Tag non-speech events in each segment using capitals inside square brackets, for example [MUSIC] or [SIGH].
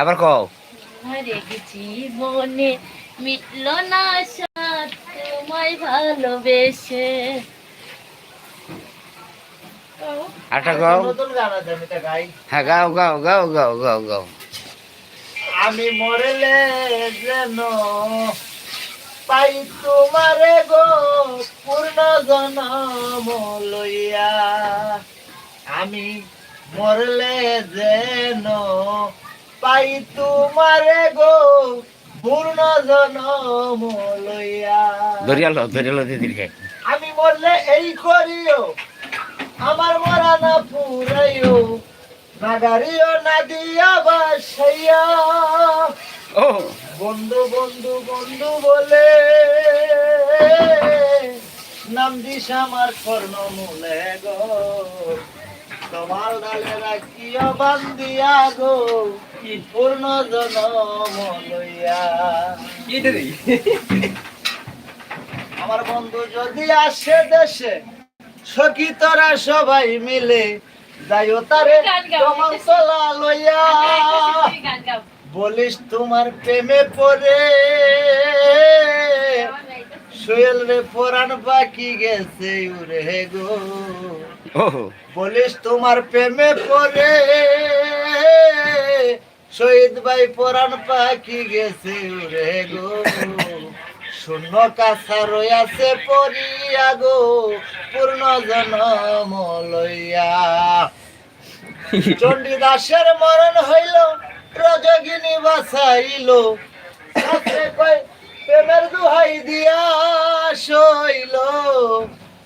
আবার কও। হারে গেছি মনে মিটল না সাথ তোমায় ভালোবেসে? আটা গাও নতুন গান আছে আমি এটা গাই। হ্যাঁ গাও গাও গাও গাও গাও গাও। আমি মরলে যেন পাই তোমারে গো পূর্ণ জনম লইয়া। আমি মরলে যেন পাই তোমারে গো পূর্ণ জনম লইয়া। দিদিকে। আমি মরলে এই করিও আমার মরা না পুরাইও না গাড়িও না দিয়া বাসাইয়া। ও। বন্ধু বন্ধু বন্ধু বলে নাম দিস আমার কর্ণ মূলে গো। তোমার ডালে রাখিয়া বান্দিয়া গো? পূর্ণ জনম লইয়া? আমার বন্ধু যদি আসে দেশে সখী তোরা সবাই মিলে যাইও তারে তোমার চলা লইয়া। বলিস তোমার প্রেমে পড়ে। সোহেল রে পরাণ বাকি গেছে উরে গো। বলিস তোমার প্রেমে পড়ে। শহীদ ভাই পরাণ পাখি গেছে উরে গো। শূন্য কাছা রয়াছে পরিয়া গো, পূর্ণ জনম লইয়া। চণ্ডীদাসের মরণ হইল, রজগিনী বাসাইল প্রেমের দুহাই দিয়া সইল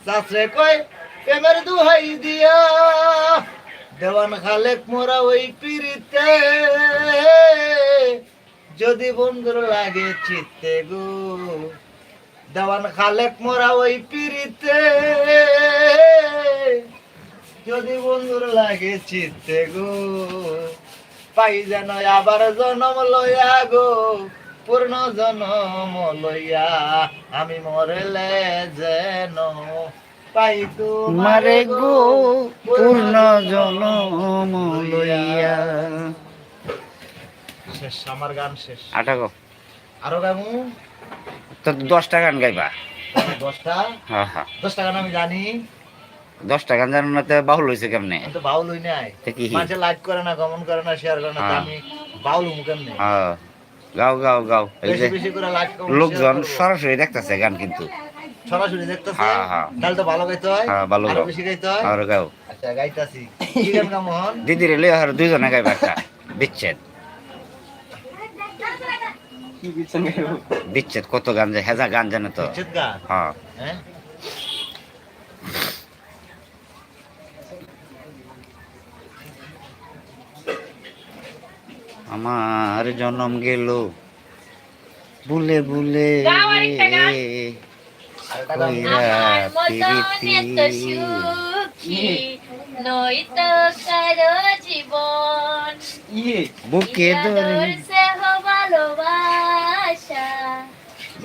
শাস্ত্রে কয় প্রেমের দুহাই দিয়া, দেওয়ান খালেক মোরা ওই পিড়িতে। যদি বন্ধুর লাগে চিত্তে গো, দেওয়ান খালেক মোরা ওই পিড়িতে। যদি বন্ধুর লাগে চিত্তে গো, পাই যেন আবার জনম লইয়া গো, পূর্ণ জনম লইয়া, আমি মরলে যেন পাই মারে গো পূর্ণ জনম লইয়া। শেষ আমার গান শেষ। আটা গো। আরও গামু তো দশটা গান গাইবা? দশটা? হ্যাঁ হ্যাঁ। দশটা গান আমি জানি। দশটা গান জানো না তো বাহুল হয়েছে কেমনে? তো বাউল হই নাই? মানুষে লাইক করে না কমেন্ট করে না শেয়ার করে না হ্যাঁ। আমি বাউল হমু কেমনে? হ্যাঁ। গাও গাও গাও। বেশি করে লাইক লোকজন সরাসরি দেখতেছে গান কিন্তু। সরাসরি দেখতেছে। হ্যাঁ, হ্যাঁ। তাহলে তো ভালো গাইতে হয়। হ্যাঁ, ভালো গাও। বেশি গাইতে হয়। আর গাও। আচ্ছা গাইতাছি। কি গান গামু হন দিদির এলে আর দুইজনে গাইবা একটা। বিচ্ছেদ। বিচ্ছেদ কত গান যায় হেজা গান জানে তো? বিচ্ছেদ গান? হ্যাঁ। হ্যাঁ? আমার জনম গেল। বুলে বুলে গাও আরেকটা গান। আরেকটা গান কইরা আমার মতন প্রীতি। সুখী নই তো কারও জীবন বুকে ধরে ধরছে হো ভালোবাসা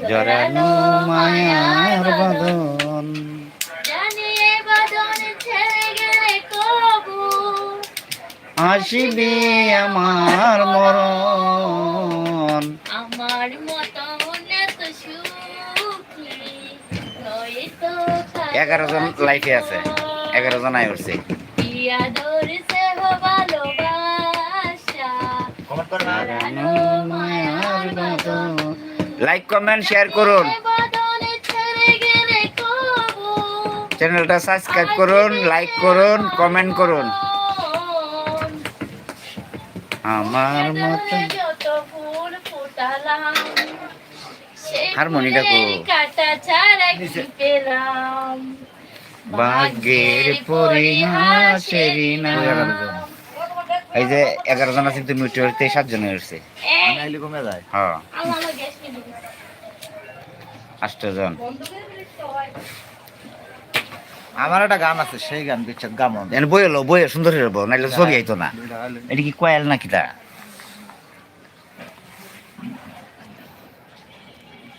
জরানো মায়ার বাদন জানি বাদন ছেড়ে গেলে কবু আসিবি আমার মরণ এগারো জন লাইফে আছে। এগারো জন আয় উঠছে লাইক কমেন্ট শেয়ার করুন। চ্যানেলটা সাবস্ক্রাইব করুন লাইক করুন কমেন্ট করুন। আমার মতো যত ফুল ফুটালাম সেই হারমোনিটা কো? কাটা ছাড়া কি পেলাম? ভাগ্যের পরিহাসেরই না। এই যে এগারো জন আছে কিন্তু মিটে উঠতে সাতজনে উঠছে আমি আইলে কমে হ্যাঁ। আমার গ্যাস কিনে দিবি। আষ্ট জন। আমার একটা গান আছে সেই গান বিচ্ছেদ গামন। এনে বই এলো বই সুন্দর হইব নাইলে ছবি আইতো না। এটা কি কয়েল নাকি তা?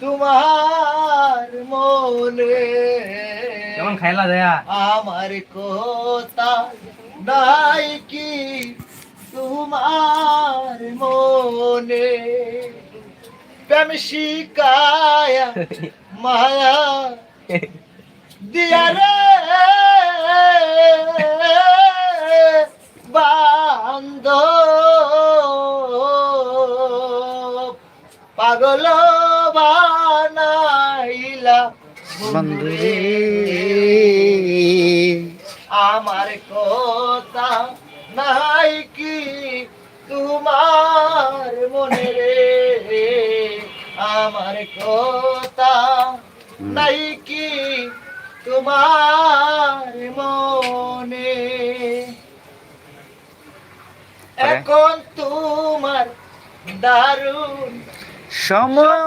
তোমার মনে কেমন খাইলা দেয়া? আমার কথা নাই কি? তোমার মনে প্রেম শিকায়া মায়া দিয়া রে। বান্ধ পাগল বন্ধুরে আমার কথা নাই কি তোমার মনে রে? আমার কথা নাই কি তোমার মনে? এখন তোমার দারুণ সময়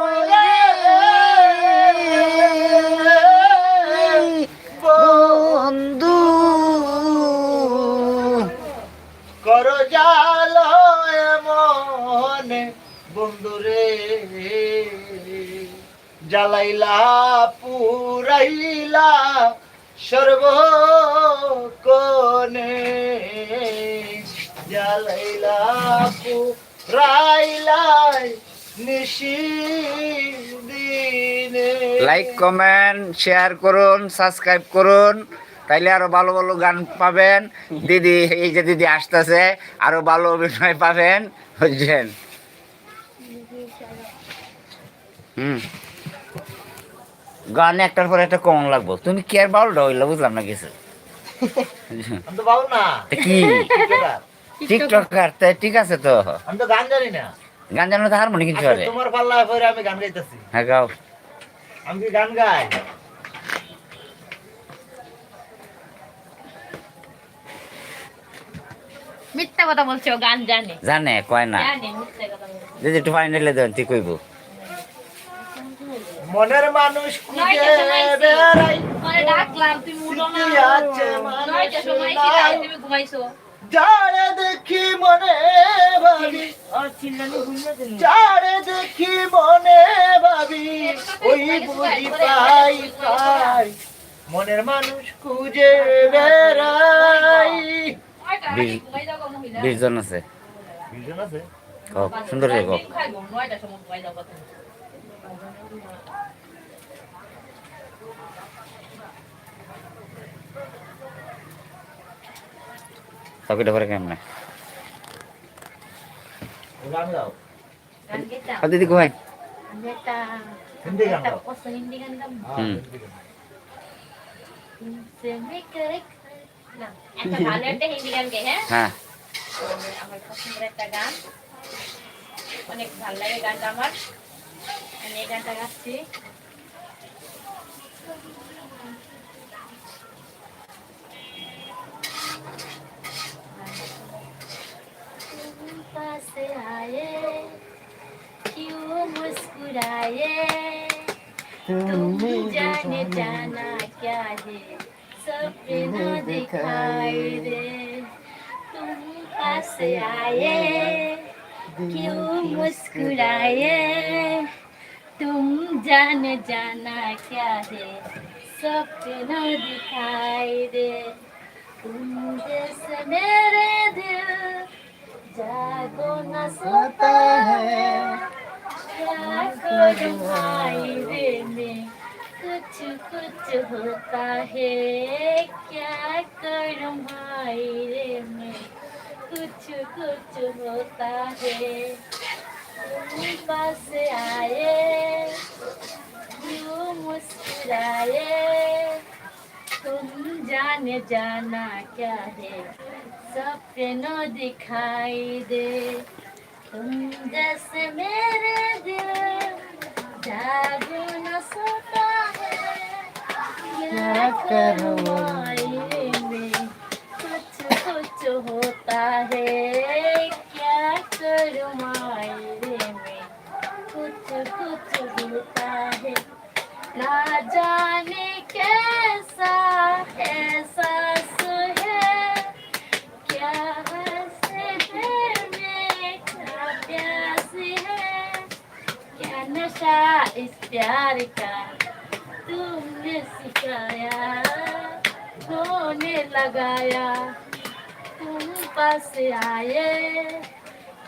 জাল মনে বন্ধুরে জ্বালাইলা, পুরাইলা সর্বকনে জ্বালাইলা পুরাইলাই নিশি লাইক কমেন্ট শেয়ার করুন সাবস্ক্রাইব করুন। তাইলে আরও ভালো ভালো গান পাবেন। দিদি এই যে দিদি আসতেছে আরও ভালো অভিনয় পাবেন বুঝছেন? হুম। গান একটার পর একটা কমন লাগবো। তুমি কি আর বাউলটা হইল বুঝলাম না কিছু। কি? টিকটকার ঠিক আছে তো। আমি তো গান জানি না। গান জানো তো হারমোনি কিন্তু আচ্ছা, পারে তোমার পাল্লা আমি গান গাইতেছি। হ্যাঁ গাও। আমি গান গাই? মিথ্যা কথা বলছে ও গান জানে জানে কয় না যদি একটু ফাইনালে দেন ঠিক কইব মনের মানুষ খুঁজে বেড়াই পরে ডাকলাম তুমি উঠো না সময়। তুমি ঘুমাইছো যারে দেখি মনে ভাবি যারে দেখি মনে ভাবি ওই বুঝি পাই পাই মনের মানুষ খুঁজে বেড়াই বিশ- জন আছে। কও, সুন্দর রে যাব চাকরিটা করে কেমনে। দিদি একটা হিন্দি গান হিন্দি গান হুম। तुमसे मैं करे না একটা ভালো একটা হিন্দি গান গে হ্যাঁ হ্যাঁ আমার পছন্দের একটা গান অনেক ভালো লাগে গানটা আমার আমি এই গানটা গাচ্ছি तुम पास आए क्यों मुस्कुराए तुम जाने जाना क्या है सपना दिखाई दे तुम पास आए क्यों मुस्कुराए तुम जान जाना क्या है सपना दिखाई दे तुम जैसे मेरे दिल जागो न सोता है क्या करूँ कुछ कुछ होता है, क्या करूँ भाई रे में? कुछ कुछ होता है पास आए क्यों मुस्कुराए, तुम जाने जाना क्या है? सपनों दिखाई दे, तुम जैसे मेरे दिल, जागो न सोता क्या करूँ होता है क्या करूँ मायने में कुछ कुछ ना जाने कैसा एहसास है है क्या नशा इस प्यार का? तुमने सिखाया होने लगाया तुम पास आए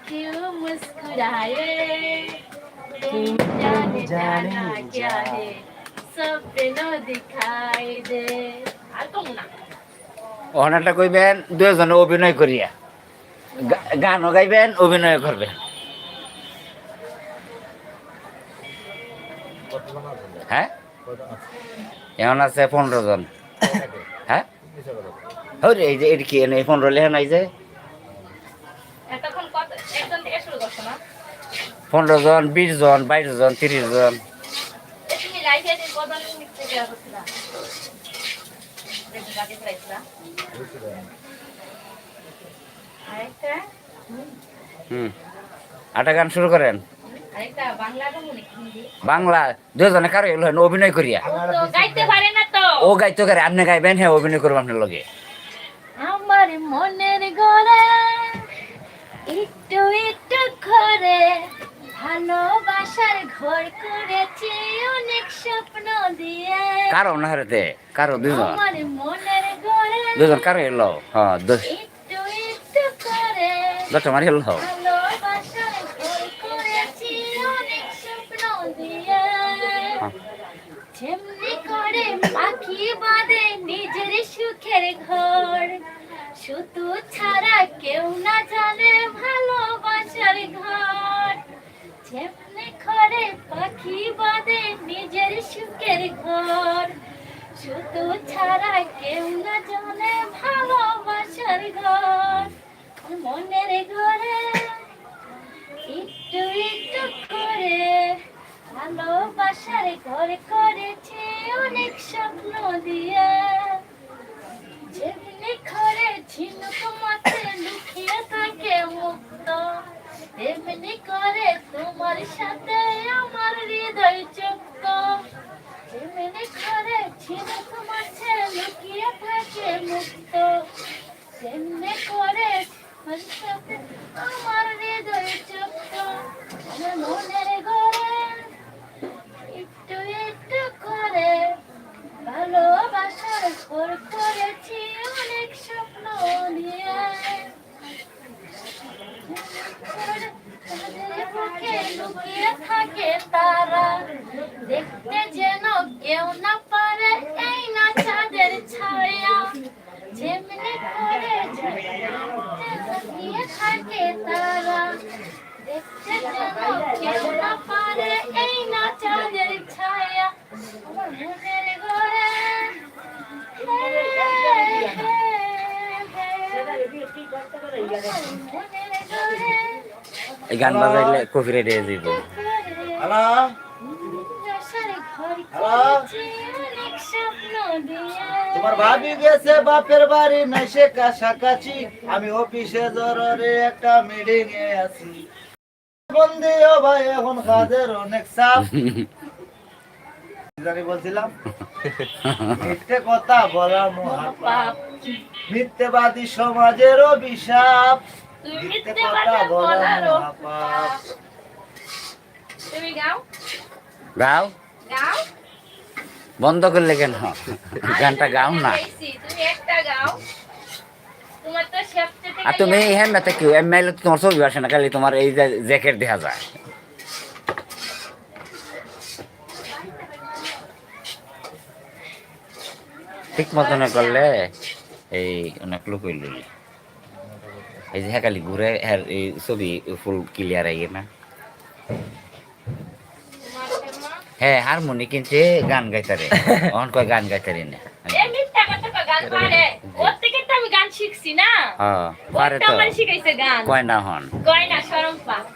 क्यों मुस्कुराए तुम जाने जाना क्या है सपनों दिखाई दे আর কম না অনাটা কইবেন দুজনে অভিনয় করিয়া গা- গানও গাইবেন অভিনয় করবেন হ্যাঁ এমন আছে পনেরো জন। হ্যাঁ? হরে এই যে এটা কি এনে পনেরো লেখা নাই যে? পনেরো জন বিশ জন বাইশ জন তিরিশ জন। হুম। আটা গান শুরু করেন। বাংলা দুজনে কারও এলো হেন অভিনয় করিয়া। ও গাইতে পারে আপনি গাইবেন হ্যাঁ অভিনয় করব আপনার লগে। আমার মনের গড়ে একটু একটু করে ভালোবাসার ঘর করেছি অনেক স্বপ্ন দিয়ে। কারও না হারেতে কারও দুজন আমার মনের গড়ে দুজন কারও এলো হ্যাঁ দশ একটু একটু করে দশটা মারি এলো জানে ভালোবাসার ঘর। যেমনি করে পাখি বাঁধে নিজের সুখের ঘর। শুধু ছাড়া কেউ না জানে ভালোবাসার ঘর। মনের ঘরে একটু একটু করে ভালোবাসার ঘর করেছে অনেক স্বপ্ন দিয়ে যেমনি ঘরে ঝিনুক মাছে লুকিয়ে থাকে মুক্ত তেমনি করে তোমার সাথে আমার হৃদয় চুক্ত যেমনি ঘরে ঝিনুক মাছে লুকিয়ে থাকে মুক্ত তেমনি করে তোমার সাথে আমার হৃদয় চুক্ত আমার মনের ঘরে একটু একটু করে ভালোবাসার ঘর করেছি অনেক স্বপ্ন নিয়ে তাদের বুকে লুকিয়ে থাকে তারা দেখতে যেন কেউ না পারে এই না চাঁদের ছায়া যেমনি করে লুকিয়ে থাকে তারা দেখতে যেন কেউ না পারে এই না চাঁদের ছায়া আমার মনের ঘরে হে, হে, হে, মনের ঘরে এই গান বাজাইলে কফি রেডি হয়ে যাইব হ্যালো তোমার ভাবি গেছে বাপের বাড়ি নাই সে কাছাকাছি। আমি অফিসে জরুরি একটা মিটিং এ আছি। বন্দি ও ভাই এখন কাজের অনেক চাপ। [LAUGHS] জানি বলছিলাম মিথ্যে কথা বলা মহাপাপ। পাপ মিথ্যেবাদী সমাজের অভিশাপ মিথ্যে মিথ্যে কথা কথা বলা তুমি গাও। গাও? গাও। বন্ধ করলে কেন? গানটা গাও না। তুমি একটা গাও। তো আর তুমি হ্যাঁ না কেউ এমএলএ তোমার ছবি আসে না খালি তোমার এই যে জ্যাকেট দেখা যায়। ঠিক মতন করলে। এই অনেক লোক হইল এই যে হ্যাঁ খালি ঘুরে হ্যাঁ এই ছবি ফুল ক্লিয়ার আইয়ে না। হ্যাঁ হারমোনি কিনছে গান গাইতারে [LAUGHS] অন কয় গান গাইতারে না। হ্যাঁ পারে ওরটা তো। আমার শিখাইছে গান। কয় না হন? কয় না শরম পা [LAUGHS]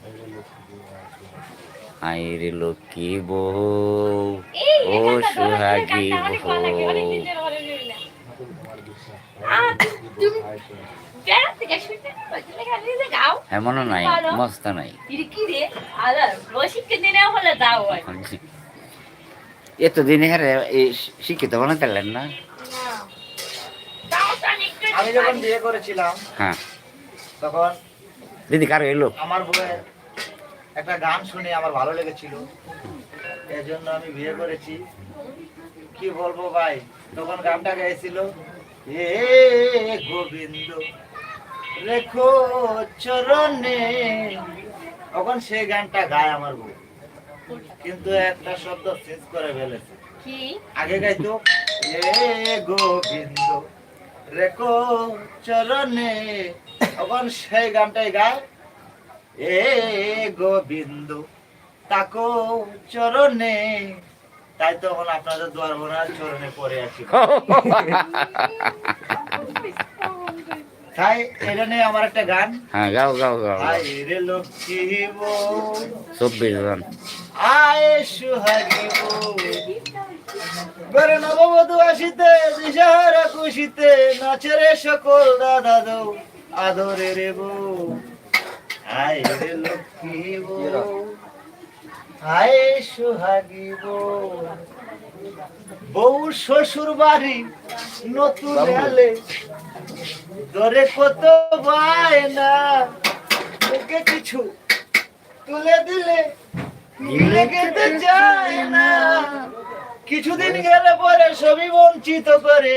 আইরে লক্ষ্মী বউ এই ও এখানটা ধরো, সুহাগী গানটা অনেক ভালো লাগে, অনেক বউ নিজের ভালো লাগে না। আহ, তুমি বেড়া থেকে শুনতে বলছিলে খালি যে গাও এমনও নাই মস্ত নাই। হয় এতদিন হেরে এই শিক্ষিত বানাতে পারলেন না? অনেকটা আমি যখন বিয়ে করেছিলাম হ্যাঁ। তখন দিদি কারও এলো আমার বউয়ের একটা গান শুনে আমার ভালো লেগেছিল। এর জন্য আমি বিয়ে করেছি। কি বলব ভাই? তখন গানটা গাইছিল এ গোবিন্দ রেখো চরণে। তখন সেই গানটা গায় আমার বউ। কিন্তু একটা শব্দ চেঞ্জ করে ফেলেছে। কি? আগে গাইতো এ গোবিন্দ রেখো চরণে। তখন সেই গানটাই গায় এ গোবিন্দ তাকো চরণে। তাই তখন আপনাদের দোয়ার বোনার চরণে পড়ে আছি। তাই এটা নিয়ে আমার একটা গান। হ্যাঁ গাও গাও রে চব্বিশ আয় গরে নববধূ আসিতে দিশাহারা খুশিতে নাচরে সকল দাদা দৌ আদরে রে বউ। রে লক্ষ্মী বউ। সুহাগী বউ। বউ শ্বশুর বাড়ি নতুন এলে ধরে কত বায়না। মুখে কিছু তুলে দিলে খেতে চায় না। কিছুদিন গেলে পরে সবই বঞ্চিত করে।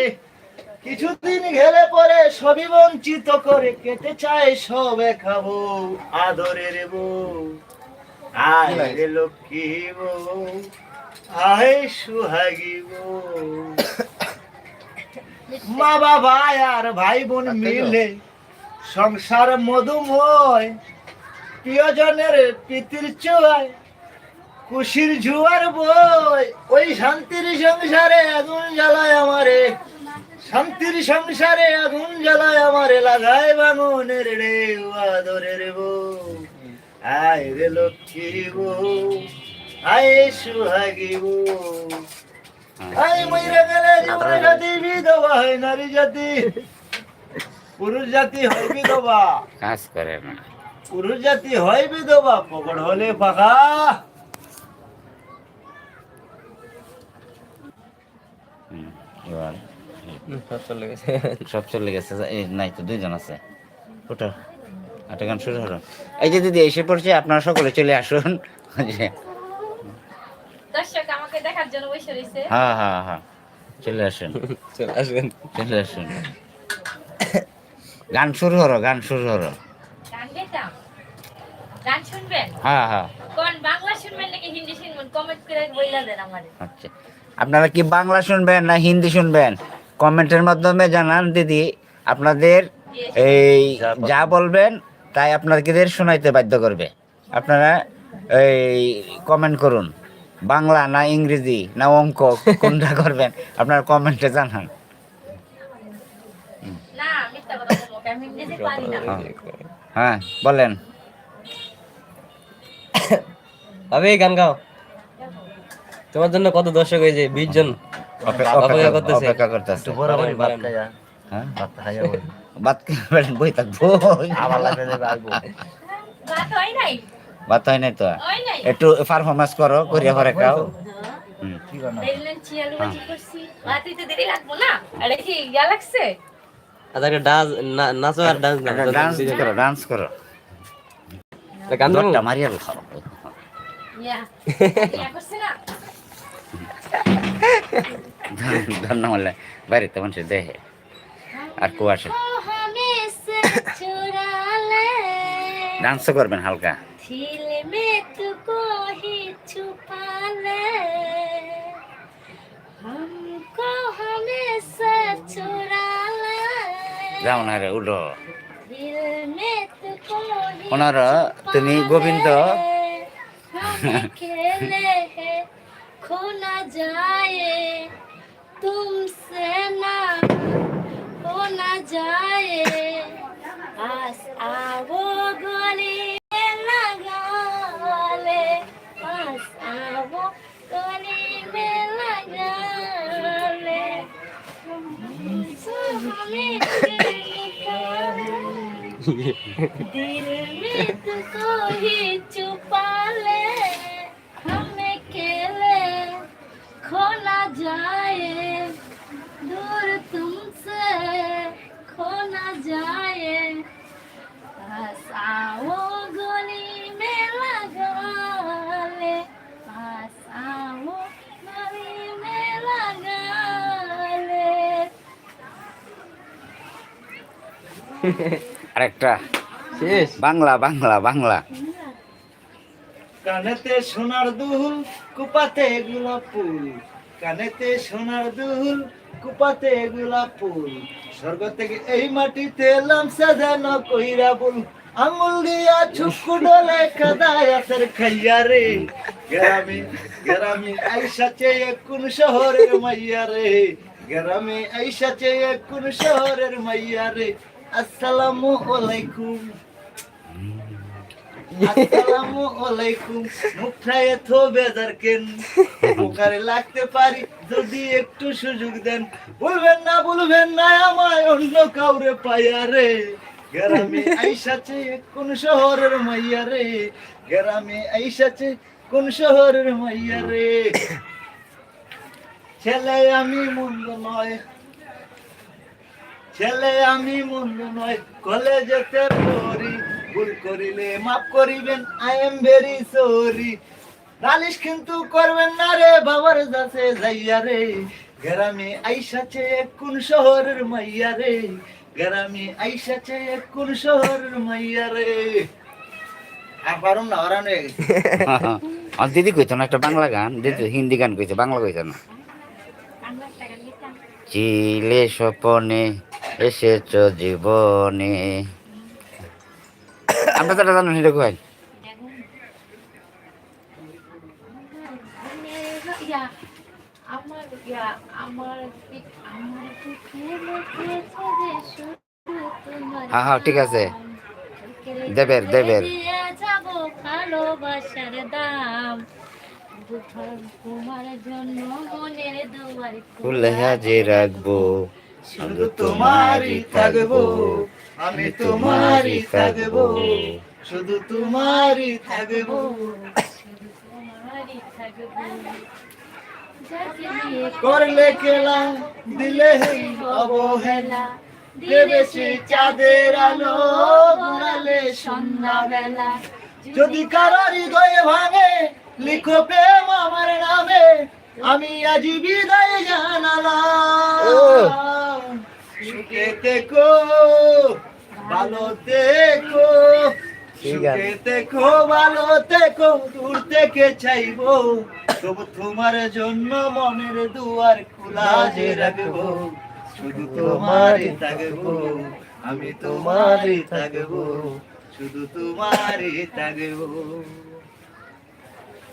কিছুদিন গেলে পরে সবই বঞ্চিত করে কেটে চায় সবে খাব আদরের বউ। আয় রে লক্ষ্মী বউ আয় সুহাগী বউ। মা বাবা আর ভাই বোন মিলে সংসার মধুময় প্রিয়জনের প্রীতির চোয়ায় খুশির জুয়ার বই ওই শান্তির সংসারে আগুন জ্বালায় আমারে। শান্তির সংসারে আগুন জ্বালায় আমারে লাগায় বাঙনের রে আদরের বউ। আয় রে লক্ষ্মী বউ আয় সুহাগী বউ। আয় ময়রা গেলে জীবন জাতি বিধবা হয় নারী জাতি। পুরুষ জাতি হয় বিধবা। কাজ করে না পুরুষ জাতি হয় বিধবা পকড় হলে হুম, এবার সব চলে গেছে। সব চলে গেছে। এই নাই তো দুইজন আছে। ওটা? একটা গান শুরু হলো। এই যে দিদি এসে পড়ছে আপনারা সকলে চলে আসুন। দর্শক আমাকে দেখার জন্য বসে রয়েছে। হ্যাঁ হ্যাঁ হ্যাঁ। চলে আসুন। চলে আসবেন চলে আসুন। গান শুরু হলো গান শুরু হলো। গান গেতাম গান শুনবেন? হ্যাঁ হ্যাঁ। কোন বাংলা শুনবেন নাকি হিন্দি শুনবেন? কমেন্ট করে বইলা দেন আমারে। আচ্ছা। আপনারা কি বাংলা শুনবেন না হিন্দি শুনবেন? কমেন্টের মাধ্যমে জানান দিদি আপনাদের এই যা বলবেন। তাই আপনাদের শোনাইতে বাধ্য করবে। আপনারা এই কমেন্ট করুন। বাংলা না ইংরেজি না অঙ্ক কোনটা [LAUGHS] করবেন? আপনার কমেন্টে জানান। না মিথ্যা কথা বলব আমি ইংরেজি পারি না। হ্যাঁ বলেন। ভাবে গান গাও। তোমার জন্য কত দর্শক হয়েছে? বিশ জন। অপেক্ষা অপেক্ষা করতেছে। ভাত হ্যাঁ? বই থাকব ভাত হয় নাই? হয় তো? একটু পারফরমেন্স করো করিয়া পরে খাও। ইয়া আচ্ছা ডান্স নাচো আর ডান্স ডান্স করো মারিয়া খাও [LAUGHS] ধন্য বললে বাড়িতে মানুষের দেহে। আর কুয়াশা। ডান্স করবেন হালকা। যাও না রে উঠো। ওনার তুমি গোবিন্দ। दिल में तुझको ही छुपा ले हमें खेले खो ना जाए दूर तुमसे खो ना जाए पास आओ गली में लगा ले पास आओ गली में लगा ले আরেকটা শেষ। বাংলা বাংলা বাংলা। কানেতে সোনার দুল কুপাতে গোলাপ ফুল। কানেতে সোনার দুল কুপাতে গোলাপ ফুল। স্বর্গ থেকে এই মাটিতে এলাম সাজানো কইরা বল, আঙুল দিয়া ছুকু ডলে কাদায় খাইয়া রে। গ্রামে গ্রামে আইসা চেয়ে কোন শহরের মাইয়া রে। গ্রামে আইসা চেয়ে কোন শহরের মাইয়া রে। আসসালামু আলাইকুম। আসসালামু আলাইকুম থো বেজার কেন? উপকারে লাগতে পারি, যদি একটু সুযোগ দেন। বলবেন না বলবেন না, আমায় অন্য কাউরে পাইয়া রে। গ্রামে আইসাছে কোন শহরের মাইয়া রে। গ্রামে আইসাছে কোন শহরের মাইয়া রে। ছেলে আমি মন্দ নয়। ছেলে আমি মন্দ নয়। কলেজেতে পড়ি ভুল করিলে মাফ করিবেন আই এম ভেরি সরি নালিশ কিন্তু করবেন না রে বাবার কাছে যাইয়া রে। গ্রামে আইসাছে কোন শহরের মাইয়া রে। গ্রামে আইসাছে কোন শহরের মাইয়া রে। আর না হয়ে গেছে। আমার দিদি কইতো না একটা বাংলা গান? দিদি হিন্দি গান কইছে, বাংলা কইছে না। চিলে স্বপনে, এসেছ জীবনে। আমরা এটা জানো সেটা কই হ্যাঁ, হ্যাঁ, ঠিক আছে। দেবের, দেবের। ভালোবাসার দাম তোমার জন্য মনের দুয়ার খুলে হাজে রাখব তোমারই থাকব আমি তোমারই থাকব। শুধু তোমারই থাকব। করলে খেলা দিলে অবহেলা। দেবেছি চাঁদের আলো ঘোরালে সন্ধ্যাবেলা। যদি কারোর হৃদয়ে ভাঙে লিখো প্রেম আমার নামে। আমি আজ বিদায় জানালাম। সুখে থেকো। ভালো দেখো। সুখে ভালো থেকো দূর থেকে চাইব। তবু তোমার জন্য মনের দুয়ার খোলা যে রাখব। শুধু তোমারই থাকব আমি তোমারই থাকব শুধু তোমারই থাকব।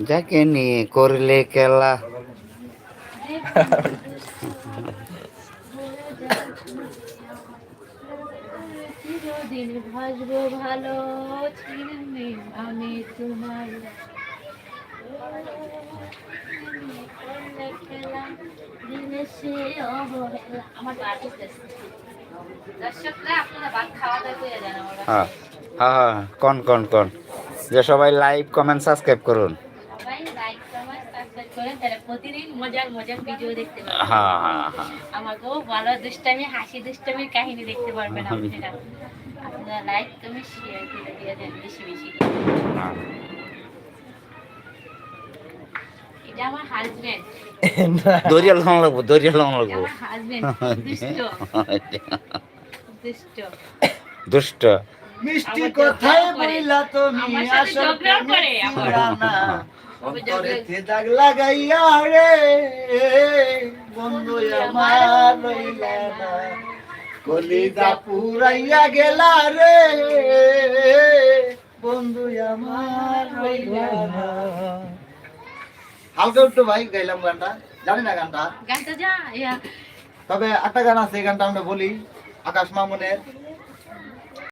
যাকে নিয়ে করলে খেলা। [LAUGHS] চিরদিন ভাসবো ভালো ছিড়বে আমি তোমার? হ্যাঁ হ্যাঁ হ্যাঁ কোন কোন কোন? যে সবাই লাইক কমেন্ট সাবস্ক্রাইব করুন সবাই লাইক কমেন্ট সাবস্ক্রাইব করেন তাহলে প্রতিদিন মজার মজার ভিডিও দেখতে পাবেন হ্যাঁ হ্যাঁ হ্যাঁ আমাকেও ভালো দুষ্টামি হাসি দুষ্টামির কাহিনী দেখতে পারবেন আপনারা। আপনারা লাইক কমেন্ট শেয়ার করে দিয়ে দেন বেশি বেশি। হ্যাঁ। এটা আমার হাজবেন্ড দরিয়া লং লাগবো দরিয়া লং লাগবো হাজবেন্ড দুষ্ট। দুষ্ট। দুষ্ট। মিষ্টি কথায় ঝগড়া তুমি আমার সাথে আসল ঝগড়া করে। আমার। ঠিকানা। অন্তরেতে দাগ লাগাইয়া রে। বন্ধু আমার রইলা না। কলিজা পুরাইয়া গেলা রে। বন্ধু আমার রইলা না। হালকা একটু ভাই গাইলাম গানটা। জানি না গানটা। গানটা যা তবে একটা গান আছে এই গানটা আমরা বলি। আকাশ মামুনের।